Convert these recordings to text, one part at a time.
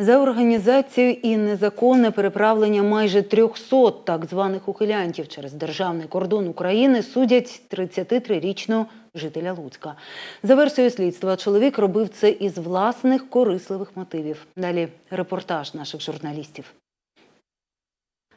За організацію і незаконне переправлення майже 300 так званих ухилянтів через державний кордон України судять 33-річного жителя Луцька. За версією слідства, чоловік робив це із власних корисливих мотивів. Далі репортаж наших журналістів.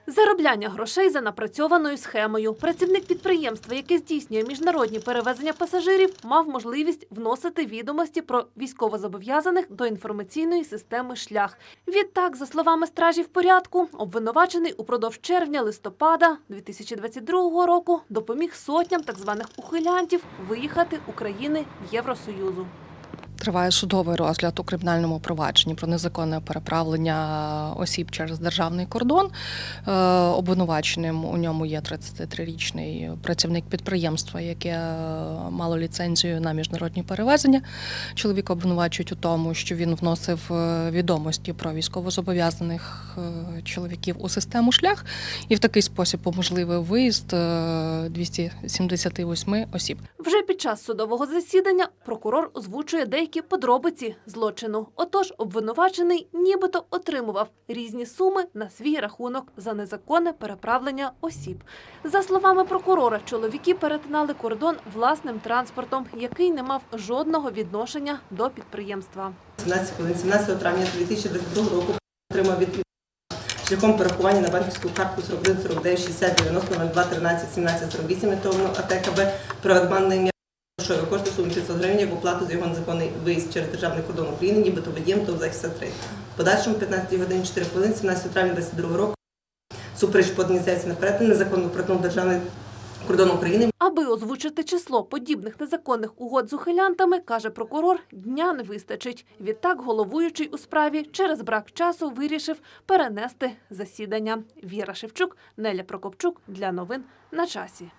Заробляння грошей за напрацьованою схемою. Працівник підприємства, яке здійснює міжнародні перевезення пасажирів, мав можливість вносити відомості про військовозобов'язаних до інформаційної системи шлях. Відтак, за словами стражів порядку, обвинувачений упродовж червня-листопада 2022 року допоміг сотням так званих ухилянтів виїхати України в Євросоюзу. Триває судовий розгляд у кримінальному провадженні про незаконне переправлення осіб через державний кордон. Е, Обвинуваченим у ньому є 33-річний працівник підприємства, яке е, мало ліцензію на міжнародні перевезення. Чоловіка обвинувачують у тому, що він вносив е, відомості про військовозобов'язаних чоловіків у систему шлях і в такий спосіб уможливив виїзд е, 278 осіб. Вже під час судового засідання прокурор озвучує деякі подробиці злочину. Отож, обвинувачений нібито отримував різні суми на свій рахунок за незаконне переправлення осіб. За словами прокурора, чоловіки перетинали кордон власним транспортом, який не мав жодного відношення до підприємства. 17 хвилин 17 травня 2022 року отримав від шляхом перерахування на банківську картку 41 49 60 90 02 13 17 48 метровну АТКБ на ім'я грошові кошти в сумі 500 гривень як оплату за його незаконний виїзд через державний кордон України, нібито водієм ТОВ «Захист-3». В подальшому 15 годин 4 хвилин 17 травня 2022 року супереч подані заявці на перетин незаконно перетнув державний кордон України Аби озвучити число подібних незаконних угод з ухилянтами, каже прокурор, дня не вистачить. Відтак головуючий у справі через брак часу вирішив перенести засідання. Віра Шевчук, Неля Прокопчук для новин на часі.